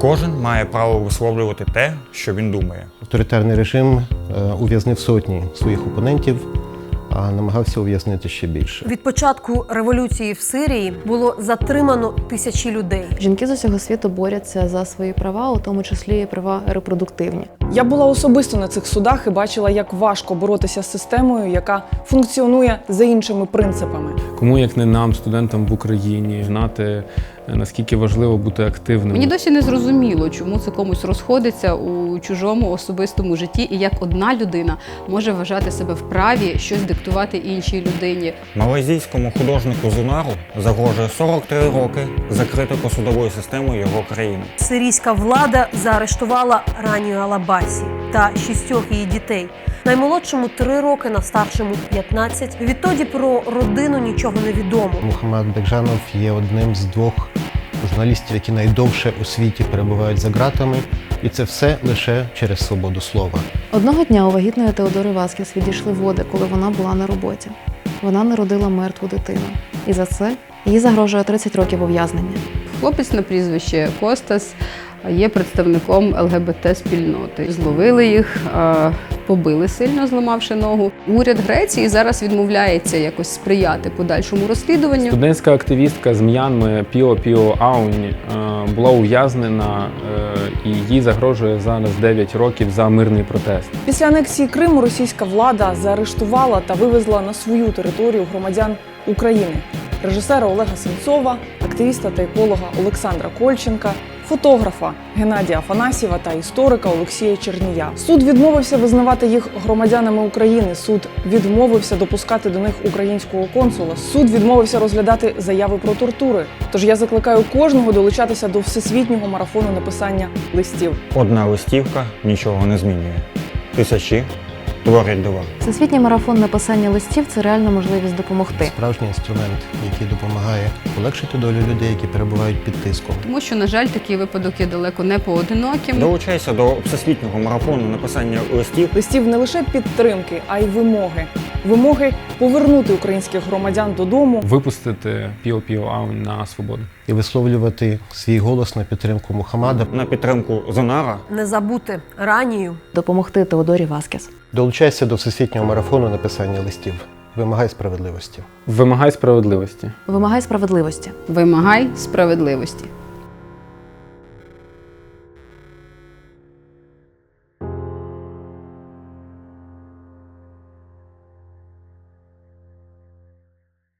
Кожен має право висловлювати те, що він думає. Авторитарний режим е, ув'язнив сотні своїх опонентів, а намагався ув'язнити ще більше. Від початку революції в Сирії було затримано тисячі людей. Жінки з усього світу борються за свої права, у тому числі і права репродуктивні. Я була особисто на цих судах і бачила, як важко боротися з системою, яка функціонує за іншими принципами. Кому як не нам, студентам в Україні, знати наскільки важливо бути активним. Мені досі не зрозуміло, чому це комусь розходиться у чужому особистому житті, і як одна людина може вважати себе вправі щось диктувати іншій людині. Малайзійському художнику Зунару загрожує 43 роки закритого судовою системою його країни. Сирійська влада заарештувала Ранію Алабасі та шістьох її дітей. Наймолодшому три роки, на старшому 15. Відтоді про родину нічого не відомо. Мухаммад Бекжанов є одним з двох журналістів, які найдовше у світі перебувають за ґратами, і це все лише через свободу слова. Одного дня у вагітної Теодори Васкіс відійшли води, коли вона була на роботі. Вона народила мертву дитину. І за це їй загрожує 30 років ув'язнення. Хлопець на прізвище Костас є представником ЛГБТ спільноти. Зловили їх, побили сильно, зламавши ногу. Уряд Греції зараз відмовляється якось сприяти подальшому розслідуванню. Студентська активістка з М'янми Піо Піо Аунь е, була ув'язнена е, і їй загрожує зараз 9 років за мирний протест. Після анексії Криму російська влада заарештувала та вивезла на свою територію громадян України, режисера Олега Сенцова, активіста та еколога Олександра Кольченка, фотографа Геннадія Афанасьєва та історика Олексія Чернія. Суд відмовився визнавати їх громадянами України. Суд відмовився допускати до них українського консула. Суд відмовився розглядати заяви про тортури. Тож я закликаю кожного долучатися до всесвітнього марафону написання листів. Одна листівка нічого не змінює. Тисячі дива. Всесвітній марафон написання листів це реальна можливість допомогти. Справжній інструмент, який допомагає полегшити долю людей, які перебувають під тиском. Тому що, на жаль, такий випадок є далеко не поодиноким. Долучайся до всесвітнього марафону написання листів. листів не лише підтримки, а й вимоги. Вимоги повернути українських громадян додому. Випустити Піо Піо на свободу. І висловлювати свій голос на підтримку Мухаммада. На підтримку Зонара Не забути Ранію. Допомогти Теодорі Васкіс. Долучайся до всесвітнього марафону написання листів. Вимагай справедливості. Вимагай справедливості. Вимагай справедливості. Вимагай справедливості.